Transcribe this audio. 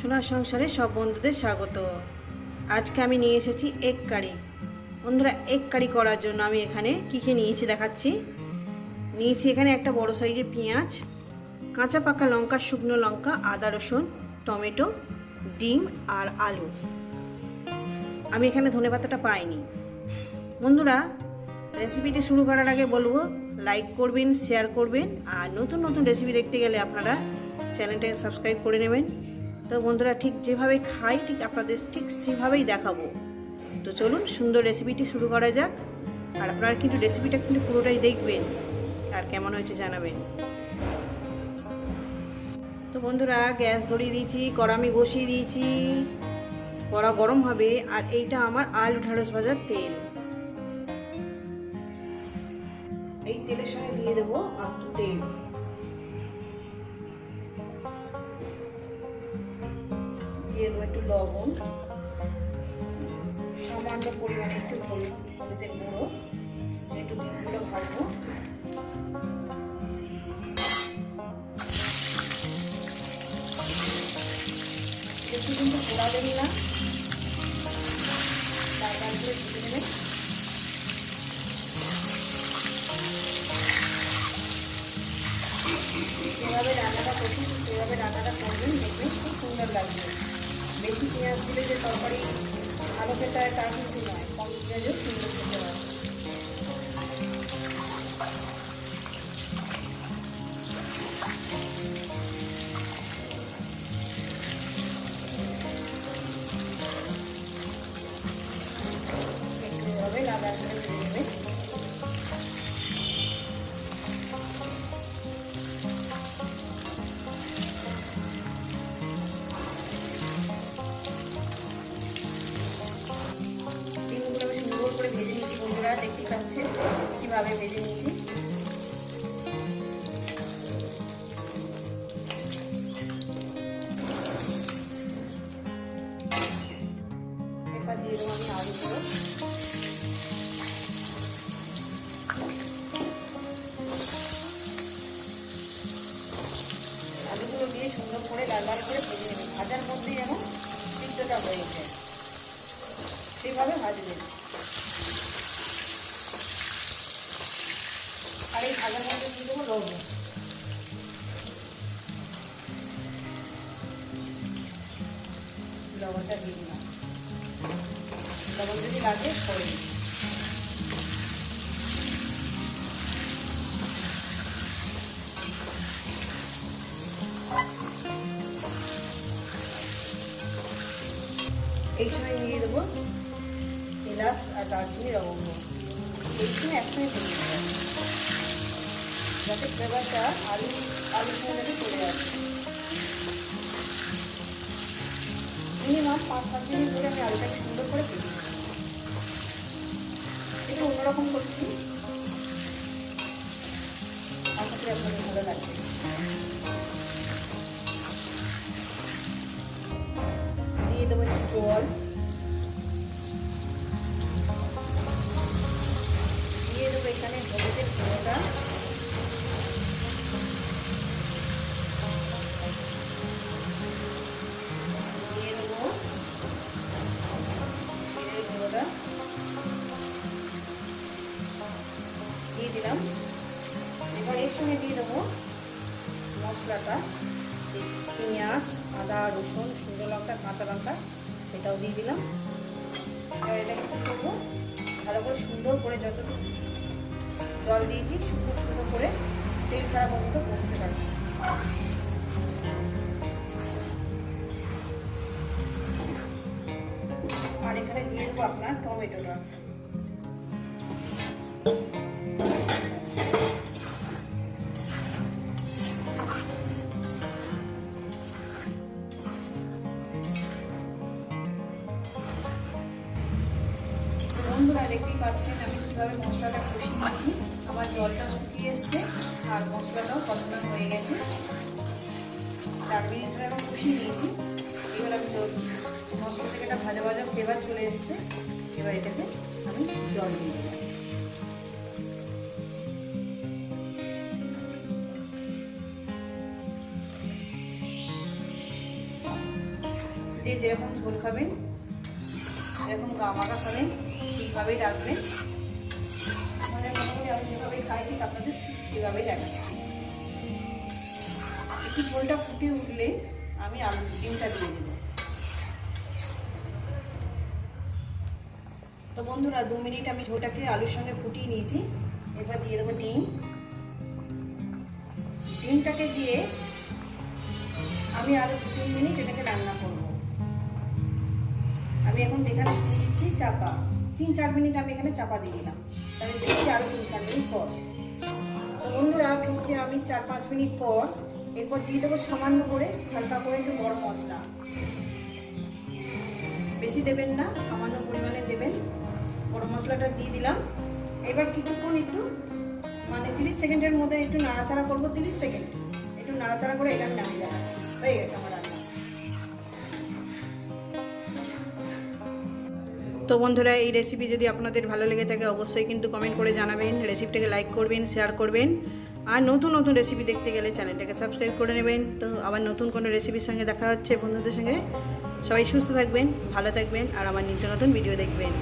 সোনার সংসারে সব বন্ধুদের স্বাগত। আজকে আমি নিয়ে এসেছি এক কারি। বন্ধুরা, এক কারি করার জন্য আমি এখানে কী কী নিয়েছি দেখাচ্ছি। নিয়েছি এখানে একটা বড় সাইজের পেঁয়াজ, কাঁচা পাকা লঙ্কা, শুকনো লঙ্কা, আদা রসুন, টমেটো, ডিম আর আলু। আমি এখানে ধনেপাতাটা পাইনি। বন্ধুরা, রেসিপিটি শুরু করার আগে বলব, লাইক করবেন, শেয়ার করবেন, আর নতুন নতুন রেসিপি দেখতে গেলে আপনারা চ্যানেলটাকে সাবস্ক্রাইব করে নেবেন। তো বন্ধুরা ঠিক যেভাবে খাই, ঠিক আপনাদের ঠিক সেভাবেই দেখাবো। তো চলুন সুন্দর রেসিপিটি শুরু করা যাক। আর আপনারা কিন্তু রেসিপিটা কিন্তু পুরোটাই দেখবেন। আর কেমন হয়েছে জানাবেন। তো বন্ধুরা, গ্যাস ধরিয়ে দিয়েছি কড়ামি বসিয়ে দিয়েছি। কড়া গরম হবে, আর এইটা আমার আলু ঢেঁড়স ভাজার তেল। এই তেলের সঙ্গে দিয়ে দেবো একটু তেল। দিয়ে দেবো একটু লবণ। সামান্য পরিমাণে একটু হলুদ গুঁড়ো একটু ডিমগুলো ভাজবো। একটু কিন্তু পোড়া দেবি না নেবে। যেভাবে রান্নাটা করছি, সেভাবে রান্নাটা করবেন, দেখবেন খুব সুন্দর লাগবে। বেশি পেঁয়াজ দিলে যে তরকারি ভালো খেতে হয় তা কিন্তু নয় পাচ্ছেন কীভাবে ভেজে নিয়েছি এবার দিয়ে দেবো আমি আলুগুলো আলুগুলো দিয়ে সুন্দর করে লাল করে ভেজে নেবেন ভাজার মধ্যেই যেন সিদ্ধটা যায়। সেভাবে ভাজবেন আর এই ভাজার মধ্যে দিয়ে দেবো লবণ। লবণটা দিয়ে দিলাম। লবণ যদি লাগে, করে দিন এই সময় নিয়ে দেবো এলাচ আর দারচিনি লবঙ্গ এই সময় একসঙ্গে ভেজে নেব যাতে ফ্লেভারটা আলু আলু ফ্লেভারে চলে আসে। মিনিমাম পাঁচ, সাত মিনিট ধরে আমি আলুটাকে সুন্দর করে ভেজে এটা অন্যরকম করছি। আশা করি আপনাদের ভালো লাগবে। পেঁয়াজ, আদা, রসুন, শুকনো লঙ্কা, কাঁচা লঙ্কা, সেটাও দিয়ে দিলাম। করব। ভালো করে সুন্দর করে যত জল দিয়েছি সুন্দর সুন্দর করে তেল ছাড়া পর্যন্ত বসতে পারি আর এখানে দিয়ে দেবো আপনার টমেটোটা। বন্ধুরা দেখতেই পাচ্ছেন, আমি কীভাবে মশলাটা কষিয়ে নিয়েছি আমার জলটা শুকিয়ে এসছে, আর মশলাটাও কষানো হয়ে গেছে। চার মিনিট ধরে আমি কষিয়ে নিয়েছি। এবার আমি মশলা থেকে একটা ভাজা ভাজা ফ্লেভার চলে এসছে। এবার এটাকে আমি জল দিয়ে দিলাম যে যেরকম ঝোল খাবেন, যেরকম গামাকা খাবেন সেইভাবেই রাখবেন। মানে আমি যেভাবে খাই আপনাদের একটু উঠলে আমি আলু ডিমটা দিয়ে দেবো। তো বন্ধুরা, দু মিনিট আমি ঝোলটাকে আলুর সঙ্গে ফুটিয়ে নিয়েছি। দিয়ে দেবো ডিম। ডিমটাকে দিয়ে আমি আরও দু তিন মিনিট এটাকে রান্না করব। আমি এখন এখানে দিয়ে দিচ্ছি চাপা। তিন চার মিনিট আমি এখানে চাপা দিয়ে দিলাম। তাহলে দেখছি আরও তিন চার মিনিট পর। তো বন্ধুরা, ফিরছি আমি চার পাঁচ মিনিট পর। এরপর দিয়ে দেবো সামান্য করে, হালকা করে একটু গরম মশলা। বেশি দেবেন না, সামান্য পরিমাণে দেবেন। গরম মশলাটা দিয়ে দিলাম। এবার কিছুক্ষণ একটু মানে তিরিশ সেকেন্ডের মধ্যে একটু নাড়াচাড়া করব, তিরিশ সেকেন্ড। একটু নাড়াচাড়া করে এটা আমি নামিয়ে দেখাচ্ছি। হয়ে গেছে আমার তো বন্ধুরা, এই রেসিপি যদি আপনাদের ভালো লেগে থাকে, অবশ্যই কিন্তু কমেন্ট করে জানাবেন। রেসিপিটাকে লাইক করবেন শেয়ার করবেন। আর নতুন নতুন রেসিপি দেখতে গেলে চ্যানেলটাকে সাবস্ক্রাইব করে নেবেন। তো আবার নতুন কোনো রেসিপির সঙ্গে দেখা হচ্ছে বন্ধুদের সঙ্গে। সবাই সুস্থ থাকবেন, ভালো থাকবেন, আর আমার নিত্য নতুন ভিডিও দেখবেন।